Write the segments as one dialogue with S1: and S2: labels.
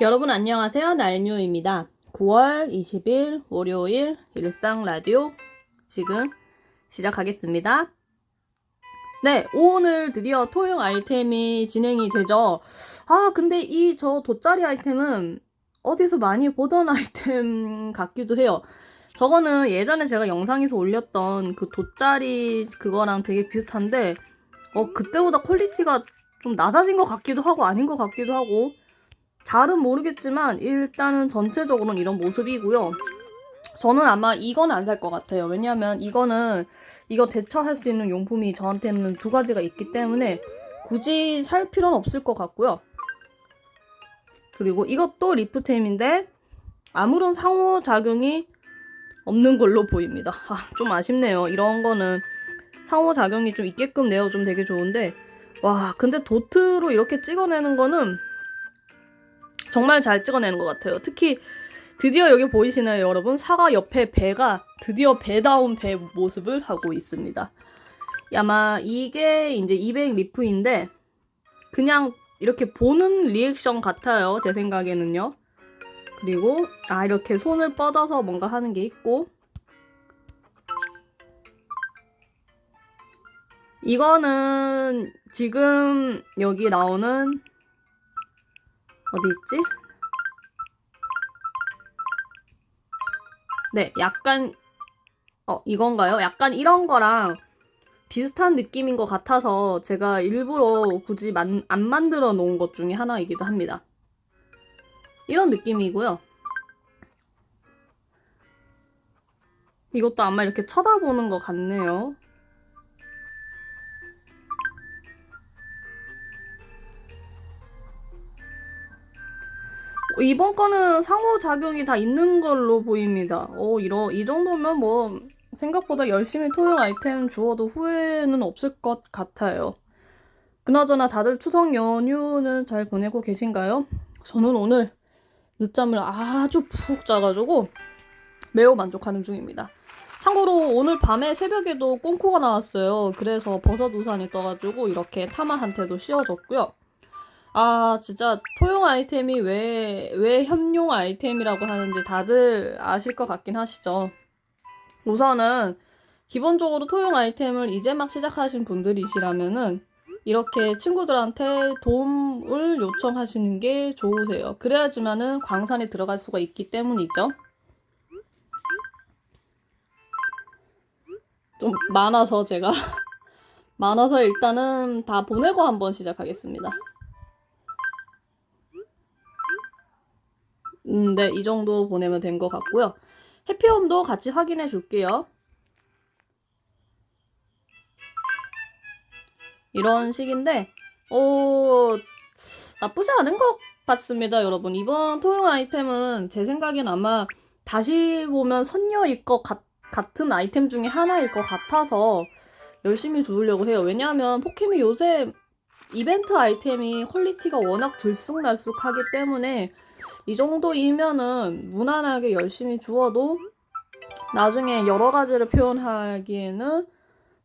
S1: 여러분 안녕하세요. 날뉴입니다. 9월 20일 월요일 일상 라디오 지금 시작하겠습니다. 네, 오늘 드디어 토용 아이템이 진행이 되죠. 아, 근데 이 저 돗자리 아이템은 어디서 많이 보던 아이템 같기도 해요. 저거는 예전에 제가 영상에서 올렸던 그 돗자리 그거랑 되게 비슷한데, 어, 그때보다 퀄리티가 좀 낮아진 것 같기도 하고 아닌 것 같기도 하고, 잘은 모르겠지만 일단은 전체적으로는 이런 모습이고요. 저는 아마 이건 안 살 것 같아요. 왜냐하면 이거는 이거 대처할 수 있는 용품이 저한테는 두 가지가 있기 때문에 굳이 살 필요는 없을 것 같고요. 그리고 이것도 리프템인데 아무런 상호작용이 없는 걸로 보입니다. 아, 좀 아쉽네요. 이런 거는 상호작용이 좀 있게끔 내어주면 되게 좋은데 와 근데 도트로 이렇게 찍어내는 거는 정말 잘 찍어내는 것 같아요. 특히 드디어 여기 보이시나요, 여러분? 사과 옆에 배가 드디어 배다운 배 모습을 하고 있습니다. 아마 이게 이제 200 리프인데 그냥 이렇게 보는 리액션 같아요. 제 생각에는요. 그리고 아 이렇게 손을 뻗어서 뭔가 하는 게 있고 이거는 지금 여기 나오는 어디 있지? 네, 약간 어 이건가요? 약간 이런 거랑 비슷한 느낌인 것 같아서 제가 일부러 굳이 만, 안 만들어 놓은 것 중에 하나이기도 합니다. 이런 느낌이고요. 이것도 아마 이렇게 쳐다보는 것 같네요. 이번 거는 상호작용이 다 있는 걸로 보입니다. 어, 이러, 이 정도면 뭐, 생각보다 열심히 토용 아이템 주어도 후회는 없을 것 같아요. 그나저나 다들 추석 연휴는 잘 보내고 계신가요? 저는 오늘 늦잠을 아주 푹 자가지고 매우 만족하는 중입니다. 참고로 오늘 밤에 새벽에도 꽁코가 나왔어요. 그래서 버섯 우산이 떠가지고 이렇게 타마한테도 씌워줬고요. 아, 진짜 토용 아이템이 왜, 왜 협용 아이템이라고 하는지 다들 아실 것 같긴 하시죠. 우선은 기본적으로 토용 아이템을 이제 막 시작하신 분들이시라면은 이렇게 친구들한테 도움을 요청하시는 게 좋으세요. 그래야지만은 광산에 들어갈 수가 있기 때문이죠. 좀 많아서 제가 많아서 일단은 다 보내고 한번 시작하겠습니다. 음, 네, 이 정도 보내면 된 것 같고요. 해피홈도 같이 확인해 줄게요. 이런 식인데, 어, 나쁘지 않은 것 같습니다, 여러분. 이번 토용 아이템은 제 생각엔 아마 다시 보면 선녀일 것 같, 같은 아이템 중에 하나일 것 같아서 열심히 주우려고 해요. 왜냐하면 포켓이 요새 이벤트 아이템이 퀄리티가 워낙 들쑥날쑥하기 때문에 이 정도이면은 무난하게 열심히 주어도 나중에 여러 가지를 표현하기에는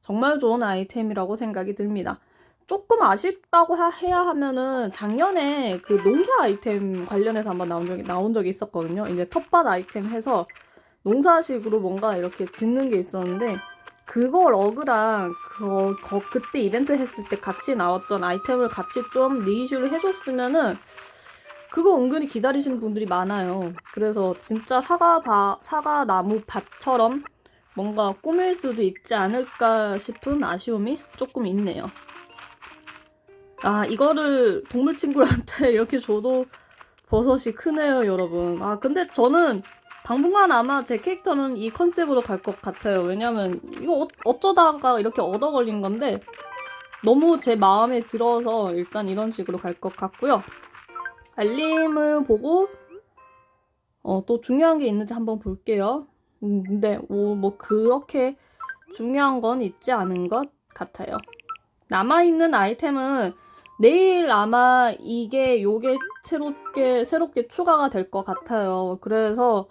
S1: 정말 좋은 아이템이라고 생각이 듭니다. 조금 아쉽다고 하- 해야 하면은 작년에 그 농사 아이템 관련해서 한번 나온 적이, 나온 적이 있었거든요. 이제 텃밭 아이템 해서 농사식으로 뭔가 이렇게 짓는 게 있었는데 그거 러그랑 그, 거, 그때 이벤트 했을 때 같이 나왔던 아이템을 같이 좀 리이슈를 해줬으면은 그거 은근히 기다리시는 분들이 많아요. 그래서 진짜 사과 바, 사과 나무 밭처럼 뭔가 꾸밀 수도 있지 않을까 싶은 아쉬움이 조금 있네요. 아, 이거를 동물 친구한테 이렇게 줘도 버섯이 크네요, 여러분. 아, 근데 저는 당분간 아마 제 캐릭터는 이 컨셉으로 갈 것 같아요. 왜냐면 이거 어- 어쩌다가 이렇게 얻어 걸린 건데 너무 제 마음에 들어서 일단 이런 식으로 갈 것 같고요. 알림을 보고 어, 또 중요한 게 있는지 한번 볼게요. 음, 근데 오, 뭐 그렇게 중요한 건 있지 않은 것 같아요. 남아있는 아이템은 내일 아마 이게 요게 새롭게 새롭게 추가가 될 것 같아요. 그래서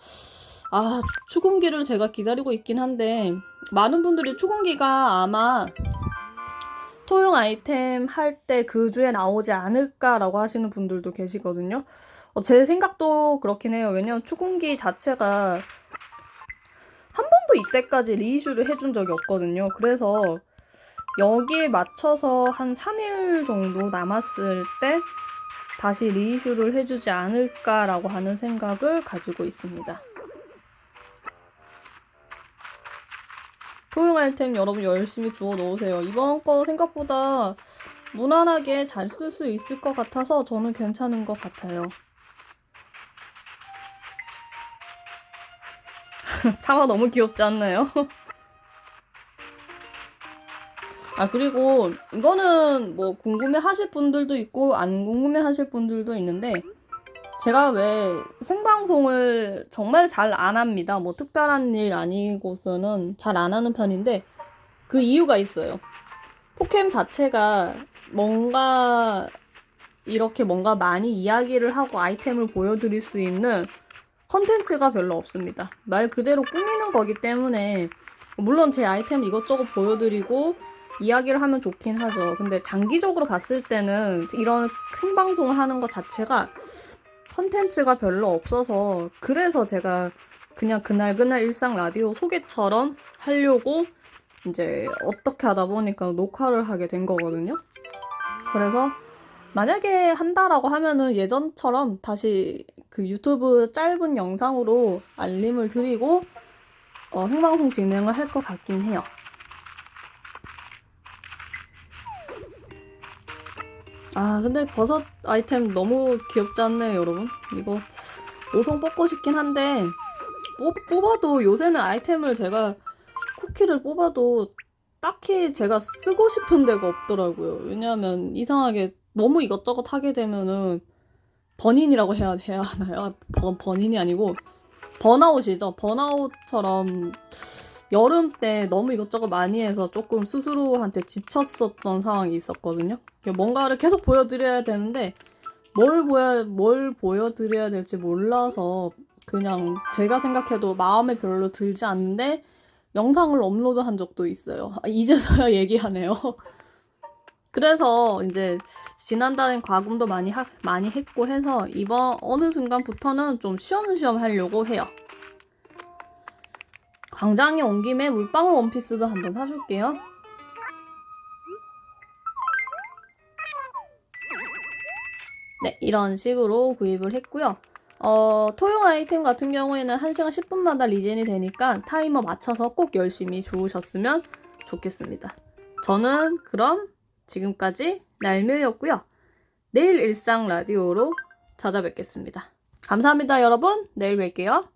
S1: 아 추궁기를 제가 기다리고 있긴 한데 많은 분들이 추궁기가 아마 토용 아이템 할 때 그 주에 나오지 않을까라고 하시는 분들도 계시거든요. 어, 제 생각도 그렇긴 해요. 왜냐면 추궁기 자체가 한 번도 이때까지 리이슈를 해준 적이 없거든요. 그래서 여기에 맞춰서 한 3일 정도 남았을 때 다시 리이슈를 해주지 않을까라고 하는 생각을 가지고 있습니다. 토용 아이템 여러분 열심히 주워 넣으세요. 이번 거 생각보다 무난하게 잘 쓸 수 있을 것 같아서 저는 괜찮은 것 같아요. 상어 너무 귀엽지 않나요? 아 그리고 이거는 뭐 궁금해 하실 분들도 있고 안 궁금해 하실 분들도 있는데 제가 왜 생방송을 정말 잘 안 합니다. 뭐 특별한 일 아니고서는 잘 안 하는 편인데 그 이유가 있어요. 포캠 자체가 뭔가 이렇게 뭔가 많이 이야기를 하고 아이템을 보여드릴 수 있는 컨텐츠가 별로 없습니다. 말 그대로 꾸미는 거기 때문에 물론 제 아이템 이것저것 보여드리고 이야기를 하면 좋긴 하죠. 근데 장기적으로 봤을 때는 이런 큰 방송을 하는 것 자체가 컨텐츠가 별로 없어서 그래서 제가 그냥 그날 그날 일상 라디오 소개처럼 하려고 이제 어떻게 하다 보니까 녹화를 하게 된 거거든요. 그래서 만약에 한다라고 하면은 예전처럼 다시 그 유튜브 짧은 영상으로 알림을 드리고 어, 생방송 진행을 할 것 같긴 해요. 아 근데 버섯 아이템 너무 귀엽지 않나요 여러분? 이거 5성 뽑고 싶긴 한데 뽑, 뽑아도 요새는 아이템을 제가 쿠키를 뽑아도 딱히 제가 쓰고 싶은 데가 없더라고요. 왜냐하면 이상하게 너무 이것저것 하게 되면은 번인이라고 해야, 해야 하나요? 아, 번, 번인이 아니고 번아웃이죠. 번아웃처럼 여름 때 너무 이것저것 많이 해서 조금 스스로한테 지쳤었던 상황이 있었거든요. 뭔가를 계속 보여드려야 되는데 뭘 보여 뭘 보여드려야 될지 몰라서 그냥 제가 생각해도 마음에 별로 들지 않는데 영상을 업로드한 적도 있어요. 아, 이제서야 얘기하네요. 그래서 이제 지난달엔 과금도 많이 하, 많이 했고 해서 이번 어느 순간부터는 좀 쉬엄쉬엄 하려고 해요. 광장에 온 김에 물방울 원피스도 한번 사줄게요. 네, 이런 식으로 구입을 했고요. 어, 토용 아이템 같은 경우에는 1시간 10분마다 리젠이 되니까 타이머 맞춰서 꼭 열심히 주우셨으면 좋겠습니다. 저는 그럼 지금까지 날묘였고요. 내일 일상 라디오로 찾아뵙겠습니다. 감사합니다, 여러분. 내일 뵐게요.